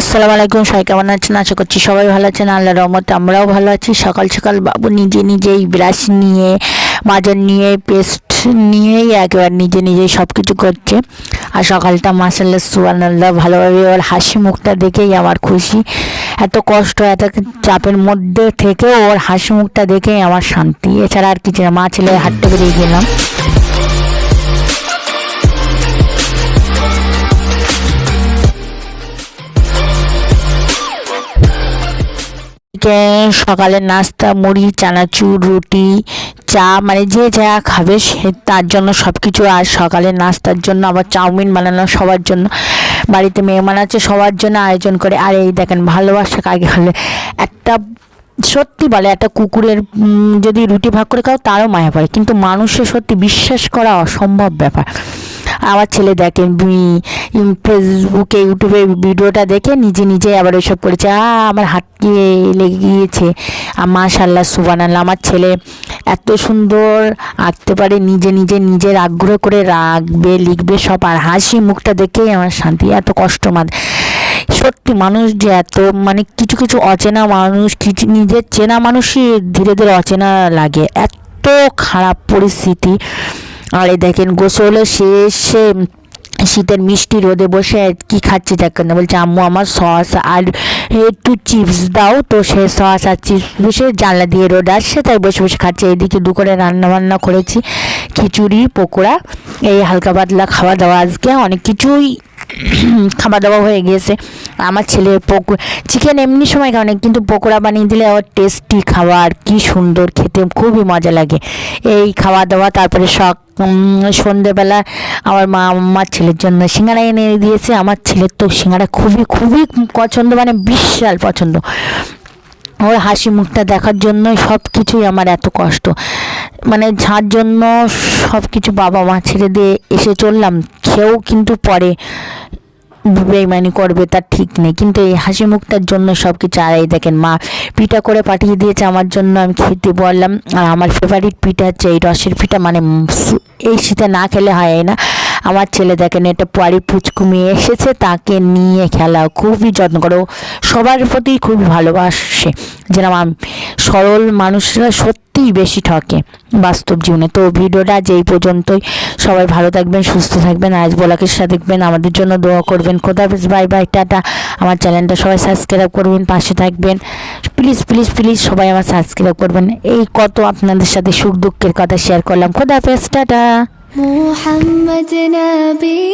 আসসালামু আলাইকুম, সবাই কেমন আছেন? আশা করছি সবাই ভালো আছেন। আল্লাহ রহমতে আমরাও ভালো আছি। সকাল সকাল বাবু নিজে নিজেই ব্রাশ নিয়ে মাজন নিয়ে পেস্ট নিয়েই একবার নিজে নিজেই সব কিছু করছে। আর সকালটা মাসাল্লাহ সুবানাল্লাহ ভালোভাবে ওর হাসি মুখটা দেখেই আমার খুশি। এত কষ্ট, এত চাপের মধ্যে থেকেও ওর হাসি মুখটা দেখেই আমার শান্তি। এছাড়া আর কিছু না, মা ছেলে হাঁটতে বেরিয়ে গেলাম। সকালের নাস্তা, মুড়ি, চানাচুর, রুটি, চা মানে যে যা খাবে সে তার জন্য সব কিছু আর সকালের নাস্তার জন্য আবার চাউমিন বানানো সবার জন্য। বাড়িতে মেহমান আছে সবার জন্য আয়োজন করে। আর এই দেখেন ভালোবাসা কাকে হলে একটা সত্যি বলে, একটা কুকুরের যদি রুটি ভাগ করে খাও তারও মায়া পড়ে। কিন্তু মানুষের সত্যি বিশ্বাস করা অসম্ভব ব্যাপার। আমার ছেলে দেখেন বি- ফেসবুকে ইউটিউবে ভিডিওটা দেখে নিজে নিজে আবার ওইসব করেছে। আ, আমার হাত গিয়ে লেগে গিয়েছে। মাশাল্লাহ সুবান আমার ছেলে এত সুন্দর আঁকতে পারে, নিজে নিজে নিজের আগ্রহ করে রাখবে, লিখবে সব, আর হাসি মুখটা দেখেই আমার শান্তি, এত কষ্ট মাদ সত্যি মানুষ যে এত মানে কিছু কিছু অচেনা মানুষ, কিছু নিজের চেনা মানুষই ধীরে ধীরে অচেনা লাগে। এত খারাপ পরিস্থিতি। আর দেখেন গোসল শেষ শীতের মিষ্টি রোদে বসে কি খাচ্ছে দেখেন, বলছে, আম্মু, আমার সস আর একটু চিপস দাও। তো সে সস আর চিপস বসে জানলা দিয়ে রোদ আসছে, তাই বসে বসে খাচ্ছে। এদিকে করে রান্না বান্না করেছি, খিচুড়ি, পকোড়া, এই হালকা পাতলা খাওয়া দাওয়া আজকে। অনেক কিছুই খাওয়া দাওয়া হয়ে গিয়েছে। আমার ছেলে পকো চিকেন এমনি সময় নেই, কিন্তু পকোড়া বানিয়ে দিলে আবার টেস্টি খাবার, কি সুন্দর খেতে, খুবই মজা লাগে। এই খাওয়া দাওয়া, তারপরে শখ সন্ধেবেলা আমার মা আমার ছেলের জন্য সিঙ্গারা এনে দিয়েছে। আমার ছেলের তো সিঙ্গারা খুবই খুবই পছন্দ মানে বিশাল পছন্দ। ওর হাসি মুখটা দেখার জন্য সব কিছুই আমার এত কষ্ট। মানে যার জন্য সব কিছু বাবা মা ছেড়ে দিয়ে এসে চললাম খেয়েও কিন্তু পরে বেইমানি করবে, তার ঠিক নেই। কিন্তু এই হাসি মুখটার জন্য সব কিছু আড়াই দেখেন মা পিঠা করে পাঠিয়ে দিয়েছে আমার জন্য, আমি খেতে বললাম, আর আমার ফেভারিট পিঠা হচ্ছে এই রসের পিঠা মানে এই শীতে না খেলে হয় না? আমার ছেলে দেখেন এটা পরি পুচকুমি এসেছে, তাকে নিয়ে খেলা খুবই যত্ন করে। সবার প্রতি খুবই ভালোবাসে। যেরকম আমি, সরল মানুষরা অনেকেই বেশি ঠকে বাস্তব জীবনে। তো ভিডিওটা আজ এই পর্যন্তই। সবাই ভালো থাকবেন, সুস্থ থাকবেন আজ বলাকে সাথে দেখবেন। আমাদের জন্য দোয়া করবেন। খোদাফিজ বাই বাই, টাটা। আমার চ্যানেলটা সবাই সাবস্ক্রাইব করবেন, পাশে থাকবেন। প্লিজ প্লিজ প্লিজ সবাই আমার সাবস্ক্রাইব করবেন। এই কত আপনাদের সাথে সুখ দুঃখের কথা শেয়ার করলাম। খোদাফেজ টাটা। মোহাম্মদ নবী।